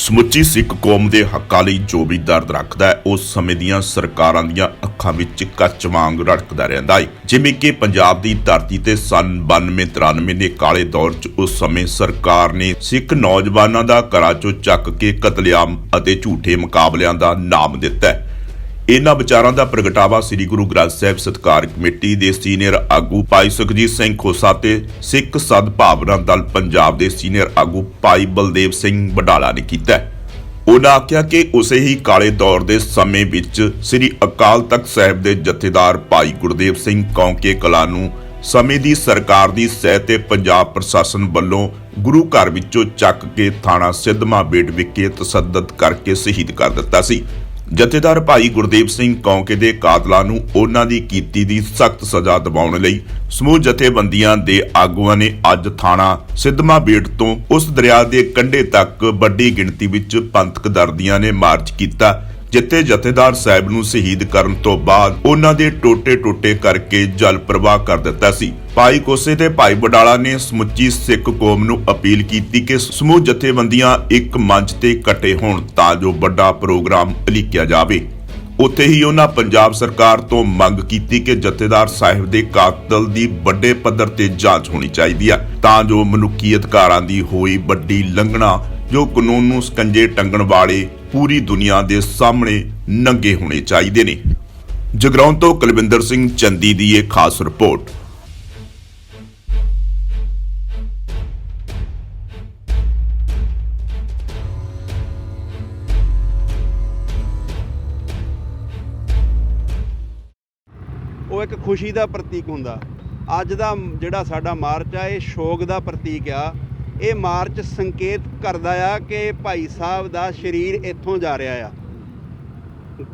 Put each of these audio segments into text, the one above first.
ਸਮੁੱਚੀ ਸਿੱਖ ਕੌਮ ਦੇ ਹੱਕਾਂ ਲਈ ਜੋ ਵੀ ਦਰਦ ਰੱਖਦਾ ਹੈ, ਉਸ ਸਮੇਂ ਦੀਆਂ ਸਰਕਾਰਾਂ ਦੀਆਂ ਅੱਖਾਂ ਵਿੱਚ ਕੱਚ ਵਾਂਗ ਰੜਕਦਾ ਰਹਿੰਦਾ ਹੈ ਜਿਵੇਂ ਕਿ ਪੰਜਾਬ ਦੀ ਧਰਤੀ ਤੇ ਸਨ 92-93 ਦੇ ਕਾਲੇ ਦੌਰ 'ਚ ਉਸ ਸਮੇਂ ਸਰਕਾਰ ਨੇ ਸਿੱਖ ਨੌਜਵਾਨਾਂ ਦਾ ਘਰਾਂ 'ਚੋਂ ਚੱਕ ਕੇ ਕਤਲੇਆਮ ਅਤੇ ਝੂਠੇ ਮੁਕਾਬਲਿਆਂ ਦਾ ਨਾਮ ਦਿੱਤਾ ਹੈ। ਇਹਨਾਂ ਵਿਚਾਰਾਂ ਦਾ ਪ੍ਰਗਟਾਵਾ ਸ੍ਰੀ ਗੁਰੂ ਗ੍ਰੰਥ ਸਾਹਿਬ ਸਤਕਾਰ ਕਮੇਟੀ ਦੇ ਸੀਨੀਅਰ ਆਗੂ ਭਾਈ ਸੁਖਜੀਤ ਸਿੰਘ ਖੋਸਾ ਤੇ ਸਿੱਖ ਸਦਭਾਵਨਾ ਦਲ ਪੰਜਾਬ ਦੇ ਸੀਨੀਅਰ ਆਗੂ ਭਾਈ ਬਲਦੇਵ ਸਿੰਘ ਵਡਾਲਾ ਨੇ ਕੀਤਾ ਉਹਨਾਂ ਆਖਿਆ ਕਿ ਉਸੇ ਹੀ ਕਾਲੇ ਦੌਰ ਦੇ ਸਮੇਂ ਵਿੱਚ ਸ੍ਰੀ ਅਕਾਲ ਤਖਤ ਸਾਹਿਬ ਦੇ ਜਥੇਦਾਰ ਭਾਈ ਗੁਰਦੇਵ ਸਿੰਘ ਕੌਂਕੇ ਕਲਾ ਨੂੰ ਸਮੇਂ ਦੀ ਸਰਕਾਰ ਦੀ ਸਹਿ ਤੇ ਪੰਜਾਬ ਪ੍ਰਸ਼ਾਸਨ ਵੱਲੋਂ ਗੁਰੂ ਘਰ ਵਿੱਚੋਂ ਚੱਕ ਕੇ ਥਾਣਾ ਸਿੱਧਵਾਂ ਬੇਟ ਵਿਖੇ ਤਸੱਦਦ ਕਰਕੇ ਸ਼ਹੀਦ ਕਰ ਦਿੱਤਾ ਸੀ। ਜਥੇਦਾਰ ਭਾਈ ਗੁਰਦੇਵ ਸਿੰਘ ਕੌਂਕੇ ਦੇ ਕਾਤਲਾਂ ਨੂੰ ਉਹਨਾਂ ਦੀ ਕੀਤੀ ਦੀ ਸਖਤ ਸਜ਼ਾ ਦਿਵਾਉਣ ਲਈ ਸਮੂਹ ਜਥੇਬੰਦੀਆਂ ਦੇ ਆਗੂਆਂ ਨੇ ਅੱਜ ਥਾਣਾ ਸਿੱਧਮਾ ਬੇਟ ਤੋਂ ਉਸ ਦਰਿਆ ਦੇ ਕੰਢੇ ਤੱਕ ਵੱਡੀ ਗਿਣਤੀ ਵਿੱਚ ਪੰਥਕ ਦਰਦੀਆਂ ਨੇ ਮਾਰਚ ਕੀਤਾ। ਜਿੱਥੇ ਜਥੇਦਾਰ ਸਾਹਿਬ ਨੂੰ ਸ਼ਹੀਦ ਕਰਨ ਤੋਂ ਬਾਅਦ ਉਹਨਾਂ ਦੇ ਟੋਟੇ-ਟੋਟੇ ਕਰਕੇ ਜਲ ਪ੍ਰਵਾਹ ਕਰ ਦਿੱਤਾ ਸੀ। ਭਾਈ ਕੋਸੇ ਤੇ ਭਾਈ ਬਡਾਲਾ ਨੇ ਸਮੁੱਚੀ ਸਿੱਖ ਕੌਮ ਨੂੰ ਅਪੀਲ ਕੀਤੀ ਕਿ ਸਮੂਹ ਜਥੇਬੰਦੀਆਂ ਇੱਕ ਮੰਚ ਤੇ ਇਕੱਠੇ ਹੋਣ ਤਾਂ ਜੋ ਵੱਡਾ ਪ੍ਰੋਗਰਾਮ ਉਲੀਕਿਆ ਜਾਵੇ। ਉੱਥੇ ਹੀ ਉਹਨਾਂ ਪੰਜਾਬ ਸਰਕਾਰ ਤੋਂ ਮੰਗ ਕੀਤੀ ਕਿ ਜਥੇਦਾਰ ਸਾਹਿਬ ਦੇ ਕਾਤਲ ਦੀ ਵੱਡੇ ਪੱਧਰ ਤੇ ਜਾਂਚ ਹੋਣੀ ਚਾਹੀਦੀ ਹੈ ਤਾਂ ਜੋ ਮਨੁੱਖੀ ਅਧਿਕਾਰਾਂ ਦੀ ਹੋਈ ਵੱਡੀ ਲੰਘਣਾ, ਜੋ ਕਾਨੂੰਨ ਨੂੰ ਸਕੰਜੇ ਟੰਗਣ ਵਾਲੇ ਪੂਰੀ ਦੁਨੀਆ ਦੇ ਸਾਹਮਣੇ ਨੰਗੇ ਹੋਣੇ ਚਾਹੀਦੇ ਨੇ। ਜਗਰਾਉਂ ਤੋਂ ਕੁਲਵਿੰਦਰ ਸਿੰਘ ਚੰਦੀ ਦੀ ਇਹ ਖਾਸ ਰਿਪੋਰਟ। ਉਹ ਇੱਕ ਖੁਸ਼ੀ ਦਾ ਪ੍ਰਤੀਕ ਹੁੰਦਾ। ਅੱਜ ਦਾ ਜਿਹੜਾ ਸਾਡਾ ਮਾਰਚ ਆ, ਇਹ ਸ਼ੋਕ ਦਾ ਪ੍ਰਤੀਕ ਆ। ਇਹ ਮਾਰਚ ਸੰਕੇਤ ਕਰਦਾ ਆ ਕਿ ਭਾਈ ਸਾਹਿਬ ਦਾ ਸਰੀਰ ਇੱਥੋਂ ਜਾ ਰਿਹਾ ਆ।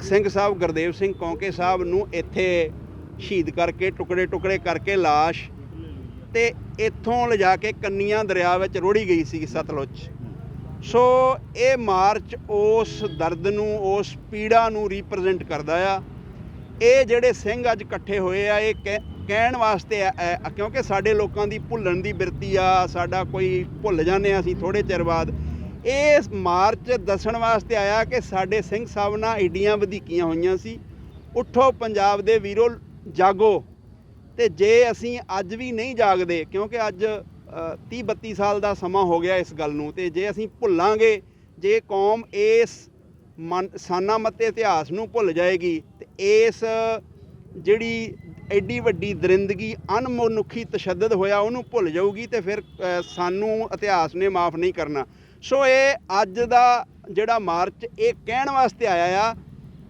ਸਿੰਘ ਸਾਹਿਬ ਗੁਰਦੇਵ ਸਿੰਘ ਕੌਂਕੇ ਸਾਹਿਬ ਨੂੰ ਇੱਥੇ ਸ਼ਹੀਦ ਕਰਕੇ ਟੁਕੜੇ ਟੁਕੜੇ ਕਰਕੇ ਲਾਸ਼ ਤੇ ਇੱਥੋਂ ਲਿਜਾ ਕੇ ਕੰਨੀਆਂ ਦਰਿਆ ਵਿੱਚ ਰੋੜੀ ਗਈ ਸੀ ਸਤਲੁਜ। ਸੋ ਇਹ ਮਾਰਚ ਉਸ ਦਰਦ ਨੂੰ, ਉਸ ਪੀੜਾ ਨੂੰ ਰਿਪਰੈਜ਼ੈਂਟ ਕਰਦਾ ਆ। ਇਹ ਜਿਹੜੇ ਸਿੰਘ ਅੱਜ ਇਕੱਠੇ ਹੋਏ ਆ, ਇਹ ਕਹਿ- ਕਹਿਣ ਵਾਸਤੇ ਕਿਉਂਕਿ ਸਾਡੇ ਲੋਕਾਂ ਦੀ ਭੁੱਲਣ ਦੀ ਬਿਰਤੀ ਆ, ਸਾਡਾ ਕੋਈ ਭੁੱਲ ਜਾਂਦੇ ਆ ਅਸੀਂ ਥੋੜੇ ਚਿਰ ਬਾਅਦ। ਇਹ ਮਾਰਚ ਦੱਸਣ ਵਾਸਤੇ ਆਇਆ ਕਿ ਸਾਡੇ ਸਿੰਘ ਸਾਹਿਬ ਨਾਲ ਏਡੀਆਂ ਵਧੀਕੀਆਂ ਹੋਈਆਂ ਸੀ। ਉੱਠੋ ਪੰਜਾਬ ਦੇ ਵੀਰੋ, ਜਾਗੋ। ਤੇ ਜੇ ਅਸੀਂ ਅੱਜ ਵੀ ਨਹੀਂ ਜਾਗਦੇ, ਕਿਉਂਕਿ ਅੱਜ 30 32 ਸਾਲ ਦਾ ਸਮਾਂ ਹੋ ਗਿਆ ਇਸ ਗੱਲ ਨੂੰ, ਤੇ ਜੇ ਅਸੀਂ ਭੁੱਲਾਂਗੇ, ਜੇ ਕੌਮ ਇਸ ਮਨ, ਸਾਨਾ ਮੱਤੇ ਇਤਿਹਾਸ ਨੂੰ ਭੁੱਲ ਜਾਏਗੀ, ਤੇ ਇਸ ਜਿਹੜੀ ਐਡੀ ਵੱਡੀ ਦਰਿੰਦਗੀ ਅਨਮਨੁੱਖੀ ਤਸ਼ੱਦਦ ਹੋਇਆ, ਉਹਨੂੰ ਭੁੱਲ ਜਾਊਗੀ ਤੇ ਫਿਰ ਸਾਨੂੰ ਇਤਿਹਾਸ ਨੇ ਮਾਫ ਨਹੀਂ ਕਰਨਾ। ਸੋ ਇਹ ਅੱਜ ਦਾ ਜਿਹੜਾ ਮਾਰਚ, ਇਹ ਕਹਿਣ ਵਾਸਤੇ ਆਇਆ ਆ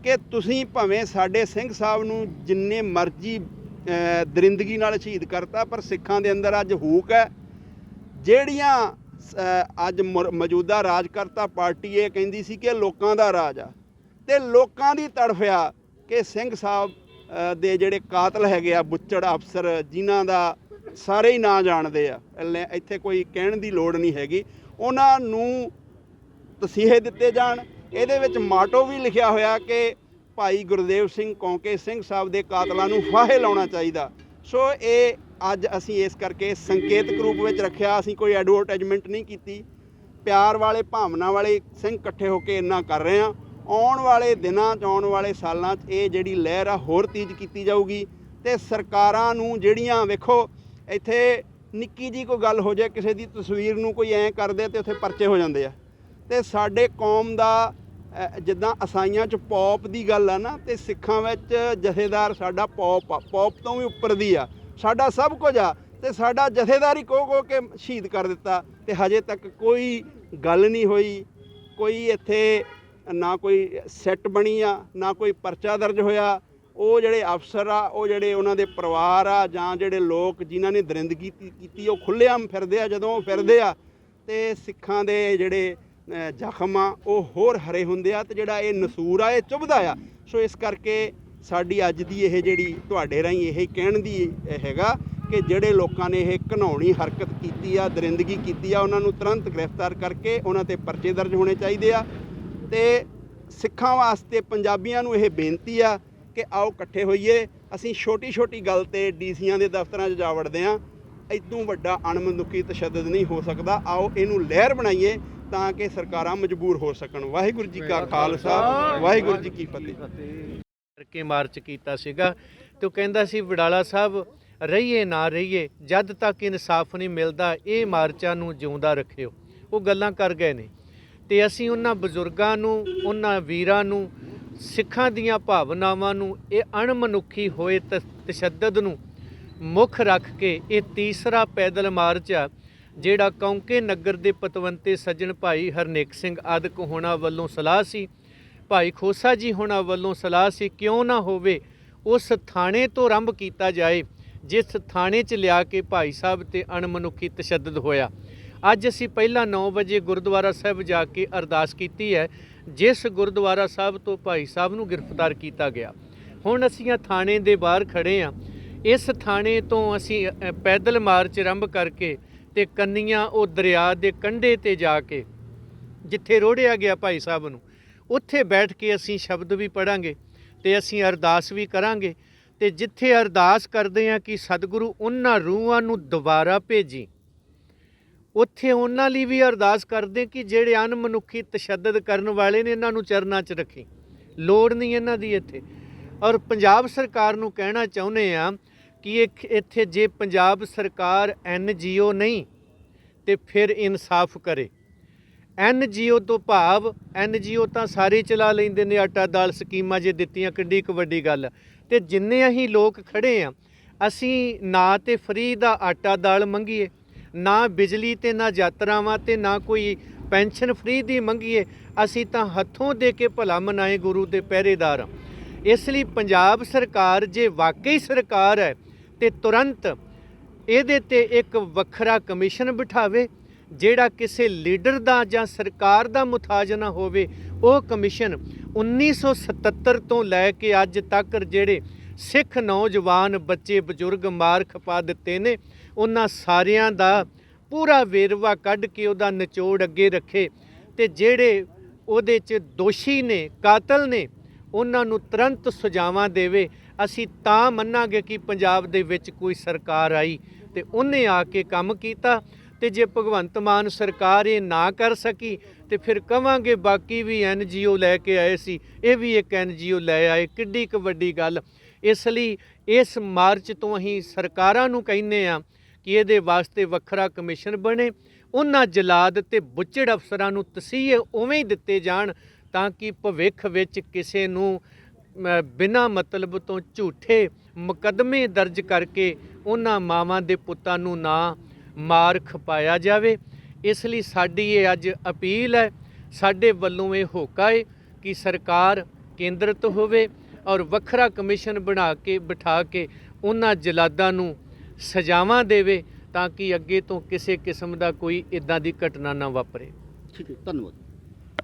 ਕਿ ਤੁਸੀਂ ਭਾਵੇਂ ਸਾਡੇ ਸਿੰਘ ਸਾਹਿਬ ਨੂੰ ਜਿੰਨੇ ਮਰਜ਼ੀ ਦਰਿੰਦਗੀ ਨਾਲ ਸ਼ਹੀਦ ਕਰਤਾ, ਪਰ ਸਿੱਖਾਂ ਦੇ ਅੰਦਰ ਅੱਜ ਹੂਕ ਹੈ। ਜਿਹੜੀਆਂ ਅੱਜ ਮੁਰ- ਮੌਜੂਦਾ ਰਾਜਕਰਤਾ ਪਾਰਟੀ ਇਹ ਕਹਿੰਦੀ ਸੀ ਕਿ ਲੋਕਾਂ ਦਾ ਰਾਜ ਆ। ਤੇ ਲੋਕਾਂ ਦੀ ਤੜਫਿਆ ਕਿ ਸਿੰਘ ਸਾਹਿਬ ਦੇ ਜਿਹੜੇ ਕਾਤਲ ਹੈਗੇ ਆ, ਬੁੱਚੜ ਅਫਸਰ, ਜਿਨ੍ਹਾਂ ਦਾ ਸਾਰੇ ਹੀ ਨਾਂ ਜਾਣਦੇ ਆ। ਇੱਥੇ ਕੋਈ ਕਹਿਣ ਦੀ ਲੋੜ ਨਹੀਂ ਹੈਗੀ। ਉਹਨਾਂ ਨੂੰ ਤਸੀਹੇ ਦਿੱਤੇ ਜਾਣ। ਇਹਦੇ ਵਿੱਚ ਮਾਟੋ ਵੀ ਲਿਖਿਆ ਹੋਇਆ ਕਿ ਭਾਈ ਗੁਰਦੇਵ ਸਿੰਘ ਕੌਂਕੇ ਸਿੰਘ ਸਾਹਿਬ ਦੇ ਕਾਤਲਾਂ ਨੂੰ ਫਾਹੇ ਲਾਉਣਾ ਚਾਹੀਦਾ। ਸੋ ਇਹ ਅੱਜ ਅਸੀਂ ਇਸ ਕਰਕੇ ਸੰਕੇਤਕ ਰੂਪ ਵਿੱਚ ਰੱਖਿਆ। ਅਸੀਂ ਕੋਈ ਐਡਵਰਟਾਈਜ਼ਮੈਂਟ ਨਹੀਂ ਕੀਤੀ। ਪਿਆਰ ਵਾਲੇ, ਭਾਵਨਾ ਵਾਲੇ ਸਿੰਘ ਇਕੱਠੇ ਹੋ ਕੇ ਇੰਨਾ ਕਰ ਰਹੇ ਆ ਆਉਣ ਵਾਲੇ ਦਿਨਾਂ 'ਚ, ਆਉਣ ਵਾਲੇ ਸਾਲਾਂ 'ਚ ਇਹ ਜਿਹੜੀ ਲਹਿਰ ਆ, ਹੋਰ ਤੇਜ਼ ਕੀਤੀ ਜਾਊਗੀ ਤੇ ਸਰਕਾਰਾਂ ਨੂੰ ਜਿਹੜੀਆਂ ਵੇਖੋ, ਇੱਥੇ ਨਿੱਕੀ ਜੀ ਕੋਈ ਗੱਲ ਹੋ ਜਾਏ, ਕਿਸੇ ਦੀ ਤਸਵੀਰ ਨੂੰ ਕੋਈ ਐਂ ਕਰਦੇ ਤੇ ਉੱਥੇ ਪਰਚੇ ਹੋ ਜਾਂਦੇ ਆ। ਤੇ ਸਾਡੇ ਕੌਮ ਦਾ ਜਿੱਦਾਂ ਅਸਾਈਆਂ 'ਚ ਪੌਪ ਦੀ ਗੱਲ ਆ ਨਾ, ਤੇ ਸਿੱਖਾਂ ਵਿੱਚ ਜਥੇਦਾਰ ਸਾਡਾ ਪੌਪ ਆ, ਪੌਪ ਤੋਂ ਵੀ ਉੱਪਰ ਦੀ ਆ। ਸਾਡਾ ਸਭ ਕੁਝ ਆ, ਤੇ ਸਾਡਾ ਜਥੇਦਾਰ ਹੀ ਕੋ ਕੋ ਕੇ ਸ਼ਹੀਦ ਕਰ ਦਿੱਤਾ, ਤੇ ਹਜੇ ਤੱਕ ਕੋਈ ਗੱਲ ਨਹੀਂ ਹੋਈ, ਕੋਈ ਇੱਥੇ ਨਾ ਕੋਈ ਸੈੱਟ ਬਣੀ ਆ, ਨਾ ਕੋਈ ਪਰਚਾ ਦਰਜ ਹੋਇਆ। ਉਹ ਜਿਹੜੇ ਅਫਸਰ ਆ, ਉਹ ਜਿਹੜੇ ਉਹਨਾਂ ਦੇ ਪਰਿਵਾਰ ਆ ਜਾਂ ਜਿਹੜੇ ਲੋਕ ਜਿਨ੍ਹਾਂ ਨੇ ਦਰਿੰਦਗੀ ਕੀਤੀ- ਉਹ ਖੁੱਲ੍ਹੇਆਮ ਫਿਰਦੇ ਆ, ਜਦੋਂ ਉਹ ਫਿਰਦੇ ਆ, ਤੇ ਸਿੱਖਾਂ ਦੇ ਜਿਹੜੇ ਜ਼ਖਮ ਆ, ਉਹ ਹੋਰ ਹਰੇ ਹੁੰਦੇ ਆ ਤੇ ਜਿਹੜਾ ਇਹ ਨਸੂਰ ਆ, ਇਹ ਚੁਭਦਾ ਆ। ਸੋ ਇਸ ਕਰਕੇ ਸਾਡੀ ਅੱਜ ਦੀ ਇਹ ਜਿਹੜੀ ਤੁਹਾਡੇ ਰਾਹੀਂ ਇਹ ਕਹਿਣ ਦੀ ਹੈਗਾ ਕਿ ਜਿਹੜੇ ਲੋਕਾਂ ਨੇ ਇਹ ਘਨਾਉਣੀ ਹਰਕਤ ਕੀਤੀ ਆ, ਦਰਿੰਦਗੀ ਕੀਤੀ ਆ, ਉਹਨਾਂ ਨੂੰ ਤੁਰੰਤ ਗ੍ਰਿਫਤਾਰ ਕਰਕੇ ਉਹਨਾਂ ਤੇ ਪਰਚੇ ਦਰਜ ਹੋਣੇ ਚਾਹੀਦੇ ਆ। ਤੇ ਸਿੱਖਾਂ ਵਾਸਤੇ ਪੰਜਾਬੀਆਂ ਨੂੰ ਇਹ ਬੇਨਤੀ ਆ ਕਿ ਆਓ ਇਕੱਠੇ ਹੋਈਏ। ਅਸੀਂ ਛੋਟੀ ਛੋਟੀ ਗੱਲ ਤੇ ਡੀਸੀਆਂ ਦੇ ਦਫ਼ਤਰਾਂ 'ਚ ਜਾ ਵੜਦੇ ਆ। ਇਦੋਂ ਵੱਡਾ ਅਣਮਨੁੱਖੀ ਤਸ਼ੱਦਦ ਨਹੀਂ ਹੋ ਸਕਦਾ। ਆਓ ਇਹਨੂੰ ਲਹਿਰ ਬਣਾਈਏ ਤਾਂ ਕਿ ਸਰਕਾਰਾਂ ਮਜਬੂਰ ਹੋ ਸਕਣ। ਵਾਹਿਗੁਰੂ ਜੀ ਕਾ ਖਾਲਸਾ, ਵਾਹਿਗੁਰੂ ਜੀ ਕੀ ਫਤਿਹ। ਕਰਕੇ ਮਾਰਚ ਕੀਤਾ ਸੀਗਾ ਤੇ ਉਹ ਕਹਿੰਦਾ ਸੀ, ਵਿਡਾਲਾ ਸਾਹਿਬ, ਰਹੀਏ ਨਾ ਰਹੀਏ, ਜਦ ਤੱਕ ਇਨਸਾਫ ਨਹੀਂ ਮਿਲਦਾ, ਇਹ ਮਾਰਚਾਂ ਨੂੰ ਜਿਉਂਦਾ ਰੱਖਿਓ। ਉਹ ਗੱਲਾਂ ਕਰ ਗਏ ਨੇ। ਤੇ ਅਸੀਂ ਉਹਨਾਂ ਬਜ਼ੁਰਗਾਂ ਨੂੰ, ਉਹਨਾਂ ਵੀਰਾਂ ਨੂੰ, ਸਿੱਖਾਂ ਦੀਆਂ ਭਾਵਨਾਵਾਂ ਨੂੰ, ਇਹ ਅਣਮਨੁੱਖੀ ਹੋਏ ਤਸ਼ੱਦਦ ਨੂੰ ਮੁੱਖ ਰੱਖ ਕੇ ਇਹ ਤੀਸਰਾ ਪੈਦਲ ਮਾਰਚ ਆ, ਜਿਹੜਾ ਕੌਂਕੇ ਨਗਰ ਦੇ ਪਤਵੰਤੇ ਸੱਜਣ ਭਾਈ ਹਰਨੇਕ ਸਿੰਘ ਆਦਿਕ ਹੋਣਾ ਵੱਲੋਂ ਸਲਾਹ ਸੀ। ਭਾਈ ਖੋਸਾ ਜੀ ਹੋਣਾ ਵੱਲੋਂ ਸਲਾਹ ਸੀ, ਕਿਉਂ ਨਾ ਹੋਵੇ ਉਸ ਥਾਣੇ ਤੋਂ ਆਰੰਭ ਕੀਤਾ ਜਾਏ, ਜਿਸ ਥਾਣੇ 'ਚ ਲਿਆ ਕੇ ਭਾਈ ਸਾਹਿਬ ਤੇ ਅਣਮਨੁੱਖੀ ਤਸ਼ੱਦਦ ਹੋਇਆ। ਅੱਜ ਅਸੀਂ ਪਹਿਲਾਂ 9 ਵਜੇ ਗੁਰਦੁਆਰਾ ਸਾਹਿਬ ਜਾ ਕੇ ਅਰਦਾਸ ਕੀਤੀ ਹੈ, ਜਿਸ ਗੁਰਦੁਆਰਾ ਸਾਹਿਬ ਤੋਂ ਭਾਈ ਸਾਹਿਬ ਨੂੰ ਗ੍ਰਿਫਤਾਰ ਕੀਤਾ ਗਿਆ। ਹੁਣ ਅਸੀਂ ਆ ਥਾਣੇ ਦੇ ਬਾਹਰ ਖੜੇ ਆ ਇਸ ਥਾਣੇ ਤੋਂ ਅਸੀਂ ਪੈਦਲ ਮਾਰਚ ਆਰੰਭ ਕਰਕੇ ਤੇ ਕੰਨੀਆਂ ਉਹ ਦਰਿਆ ਦੇ ਕੰਢੇ ਤੇ ਜਾ ਕੇ, ਜਿੱਥੇ ਰੋੜਿਆ ਗਿਆ ਭਾਈ ਸਾਹਿਬ ਨੂੰ, ਉੱਥੇ ਬੈਠ ਕੇ ਅਸੀਂ ਸ਼ਬਦ ਵੀ ਪੜਾਂਗੇ ਤੇ ਅਸੀਂ ਅਰਦਾਸ ਵੀ ਕਰਾਂਗੇ ਤੇ ਜਿੱਥੇ ਅਰਦਾਸ ਕਰਦੇ ਆ ਕਿ ਸਤਿਗੁਰੂ ਉਹਨਾਂ ਰੂਹਾਂ ਨੂੰ ਦੁਬਾਰਾ ਭੇਜੀ। ਉੱਥੇ ਉਹਨਾਂ ਲਈ ਵੀ ਅਰਦਾਸ ਕਰਦੇ ਕਿ ਜਿਹੜੇ ਅਨਮਨੁੱਖੀ ਤਸ਼ੱਦਦ ਕਰਨ ਵਾਲੇ ਨੇ ਇਹਨਾਂ ਨੂੰ ਚਰਨਾਂ 'ਚ ਰੱਖੀ। ਲੋੜ ਨਹੀਂ ਇਹਨਾਂ ਦੀ ਇੱਥੇ। ਔਰ ਪੰਜਾਬ ਸਰਕਾਰ ਨੂੰ ਕਹਿਣਾ ਚਾਹੁੰਦੇ ਆ ਕਿ ਇਹ ਇੱਥੇ ਜੇ ਪੰਜਾਬ ਸਰਕਾਰ ਐਨਜੀਓ ਨਹੀਂ, ਤੇ ਫਿਰ ਇਨਸਾਫ ਕਰੇ। ਐਨਜੀਓ ਤੋਂ ਭਾਵ ਐਨਜੀਓ ਤਾਂ ਸਾਰੇ ਚਲਾ ਲੈਂਦੇ ਨੇ ਆਟਾ ਦਾਲ ਸਕੀਮਾਂ ਜੇ ਦਿੱਤੀਆਂ, ਕਿੱਡੀ ਕੁ ਵੱਡੀ ਗੱਲ ਆ। ਤੇ ਜਿੰਨੇ ਅਸੀਂ ਲੋਕ ਖੜੇ ਆ, ਅਸੀਂ ਨਾ ਤੇ ਫਰੀ ਦਾ ਆਟਾ ਦਾਲ ਮੰਗੀਏ। ਨਾ ਬਿਜਲੀ ਤੇ ਨਾ ਯਾਤਰਾਵਾਂ ਤੇ ਨਾ ਕੋਈ ਪੈਨਸ਼ਨ ਫਰੀ ਦੀ ਮੰਗੀਏ, ਅਸੀਂ ਤਾਂ ਹੱਥੋਂ ਦੇ ਕੇ ਭਲਾ ਮਨਾਏ ਗੁਰੂ ਦੇ ਪਹਿਰੇਦਾਰ। ਇਸ ਲਈ ਪੰਜਾਬ ਸਰਕਾਰ ਜੇ ਵਾਕਈ ਸਰਕਾਰ ਹੈ ਤੇ ਤੁਰੰਤ ਇਹਦੇ ਤੇ ਇੱਕ ਵੱਖਰਾ ਕਮਿਸ਼ਨ ਬਿਠਾਵੇ, ਜਿਹੜਾ ਕਿਸੇ ਲੀਡਰ ਦਾ ਜਾਂ ਸਰਕਾਰ ਦਾ ਮੁਤਾਜ ਨਾ ਹੋਵੇ, ਉਹ ਕਮਿਸ਼ਨ 1977 ਤੋਂ ਲੈ ਕੇ ਅੱਜ ਤੱਕ ਜਿਹੜੇ ਸਿੱਖ ਨੌਜਵਾਨ ਬੱਚੇ ਬਜ਼ੁਰਗ ਮਾਰ ਖਪਾ ਦਿੱਤੇ ਨੇ। ਉਹਨਾਂ ਸਾਰਿਆਂ ਦਾ ਪੂਰਾ ਵੇਰਵਾ ਕੱਢ ਕੇ ਉਹਦਾ ਨਿਚੋੜ ਅੱਗੇ ਰੱਖੇ। ਤੇ ਜਿਹੜੇ ਉਹਦੇ 'ਚ ਦੋਸ਼ੀ ਨੇ, ਕਾਤਲ ਨੇ, ਉਹਨਾਂ ਨੂੰ ਤੁਰੰਤ ਸੁਝਾਵਾਂ ਦੇਵੇ। ਅਸੀਂ ਤਾਂ ਮੰਨਾਂਗੇ ਕਿ ਪੰਜਾਬ ਦੇ ਵਿੱਚ ਕੋਈ ਸਰਕਾਰ ਆਈ ਤੇ ਉਹਨੇ ਆ ਕੇ ਕੰਮ ਕੀਤਾ ਤੇ ਜੇ ਭਗਵੰਤ ਮਾਨ ਸਰਕਾਰ ਇਹ ਨਾ ਕਰ ਸਕੀ ਤੇ ਫਿਰ ਕਵਾਂਗੇ ਬਾਕੀ ਵੀ ਐਨਜੀਓ ਲੈ ਕੇ ਆਏ ਸੀ। ਇਹ ਵੀ ਇੱਕ ਐਨਜੀਓ ਲੈ ਆਏ। ਕਿੱਡੀ ਕੁ ਵੱਡੀ ਗੱਲ। ਇਸ ਲਈ ਇਸ ਮਾਰਚ ਤੋਂ ਅਸੀਂ ਸਰਕਾਰਾਂ ਨੂੰ ਕਹਿੰਦੇ ਆ ਕਿ ਇਹਦੇ ਵਾਸਤੇ ਵੱਖਰਾ ਕਮਿਸ਼ਨ ਬਣੇ, ਉਹਨਾਂ ਜਲਾਦ ਤੇ ਬੁੱਚੜ ਅਫਸਰਾਂ ਨੂੰ ਤਸੀਹੇ ਉਵੇਂ ਹੀ ਦਿੱਤੇ ਜਾਣ ਤਾਂ ਕਿ ਭਵਿੱਖ ਵਿੱਚ ਕਿਸੇ ਨੂੰ ਬਿਨਾਂ ਮਤਲਬ ਤੋਂ ਝੂਠੇ ਮੁਕੱਦਮੇ ਦਰਜ ਕਰਕੇ ਉਹਨਾਂ ਮਾਵਾਂ ਦੇ ਪੁੱਤਾਂ ਨੂੰ ਨਾ ਮਾਰ ਖਪਾਇਆ ਜਾਵੇ। ਇਸ ਲਈ ਸਾਡੀ ਇਹ ਅੱਜ ਅਪੀਲ ਹੈ, ਸਾਡੇ ਵੱਲੋਂ ਇਹ ਹੋਕਾ ਹੈ ਕਿ ਸਰਕਾਰ ਕੇਂਦਰਿਤ ਹੋਵੇ ਔਰ ਵੱਖਰਾ ਕਮਿਸ਼ਨ ਬਣਾ ਕੇ, ਬਿਠਾ ਕੇ ਉਹਨਾਂ ਜਲਾਦਾਂ ਨੂੰ ਸਜ਼ਾਵਾਂ ਦੇਵੇ ਤਾਂ ਕਿ ਅੱਗੇ ਤੋਂ ਕਿਸੇ ਕਿਸਮ ਦਾ ਕੋਈ ਇਦਾਂ ਦੀ ਘਟਨਾ ਨਾ ਵਾਪਰੇ। ਠੀਕ ਹੈ, ਧੰਨਵਾਦ।